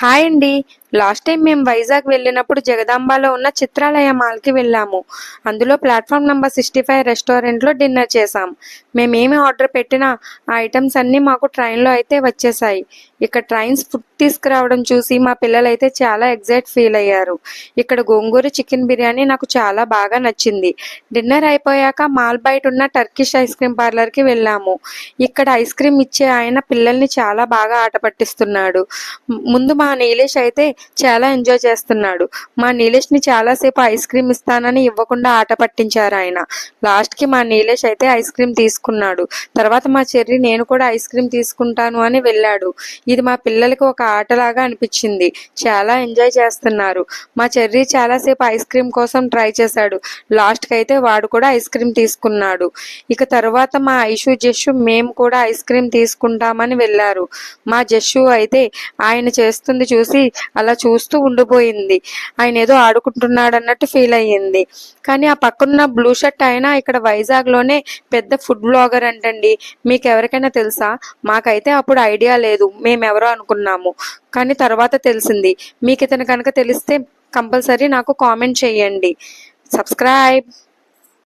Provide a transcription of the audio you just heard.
Hi అండి. Last time మేము వైజాగ్ వెళ్ళినప్పుడు జగదాంబలో ఉన్న చిత్రాలయ మాల్కి వెళ్ళాము. అందులో ప్లాట్ఫామ్ నెంబర్ సిక్స్టీ ఫైవ్ రెస్టారెంట్లో డిన్నర్ చేశాం. మేమేమి ఆర్డర్ పెట్టినా ఆ ఐటమ్స్ అన్నీ మాకు ట్రైన్లో అయితే వచ్చేసాయి ఇక్కడ ట్రైన్స్ ఫుడ్ తీసుకురావడం చూసి మా పిల్లలైతే చాలా ఎగ్జైట్ ఫీల్ అయ్యారు. ఇక్కడ గోంగూర చికెన్ బిర్యానీ నాకు చాలా బాగా నచ్చింది. డిన్నర్ అయిపోయాక మాల్ బయట ఉన్న టర్కిష్ ఐస్ క్రీమ్ పార్లర్కి వెళ్ళాము. ఇక్కడ ఐస్ క్రీమ్ ఇచ్చే ఆయన పిల్లల్ని చాలా బాగా ఆట పట్టిస్తున్నాడు. ముందు మా నీలేష్ అయితే చాలా ఎంజాయ్ చేస్తున్నాడు. మా నీలేష్ని చాలాసేపు ఐస్ క్రీమ్ ఇస్తానని ఇవ్వకుండా ఆట పట్టించారు ఆయన. లాస్ట్కి మా నీలేష్ అయితే ఐస్ క్రీమ్ తీసుకున్నాడు. తర్వాత మా చెర్రి నేను కూడా ఐస్ క్రీమ్ తీసుకుంటాను అని వెళ్ళాడు. ఇది మా పిల్లలకి ఒక ఆటలాగా అనిపించింది. చాలా ఎంజాయ్ చేస్తున్నారు. మా చెర్రి చాలాసేపు ఐస్ క్రీమ్ కోసం ట్రై చేశాడు. లాస్ట్కి అయితే వాడు కూడా ఐస్ క్రీమ్ తీసుకున్నాడు. ఇక తర్వాత మా ఐషు జస్సు మేము కూడా ఐస్ క్రీమ్ తీసుకుంటామని వెళ్ళారు. మా జస్సు అయితే ఆయన చేస్తుంది చూసి అలా అలా చూస్తూ ఉండిపోయింది. ఆయన ఏదో ఆడుకుంటున్నాడు అన్నట్టు ఫీల్ అయ్యింది. కానీ ఆ పక్కనున్న బ్లూ షర్ట్ ఆయన ఇక్కడ వైజాగ్లోనే పెద్ద ఫుడ్ బ్లాగర్ అంటండి. మీకు ఎవరికైనా తెలుసా? మాకైతే అప్పుడు ఐడియా లేదు. మేము అనుకున్నాము. కానీ తర్వాత తెలిసింది. మీకు ఇతను కనుక తెలిస్తే కంపల్సరీ నాకు కామెంట్ చేయండి. సబ్స్క్రైబ్.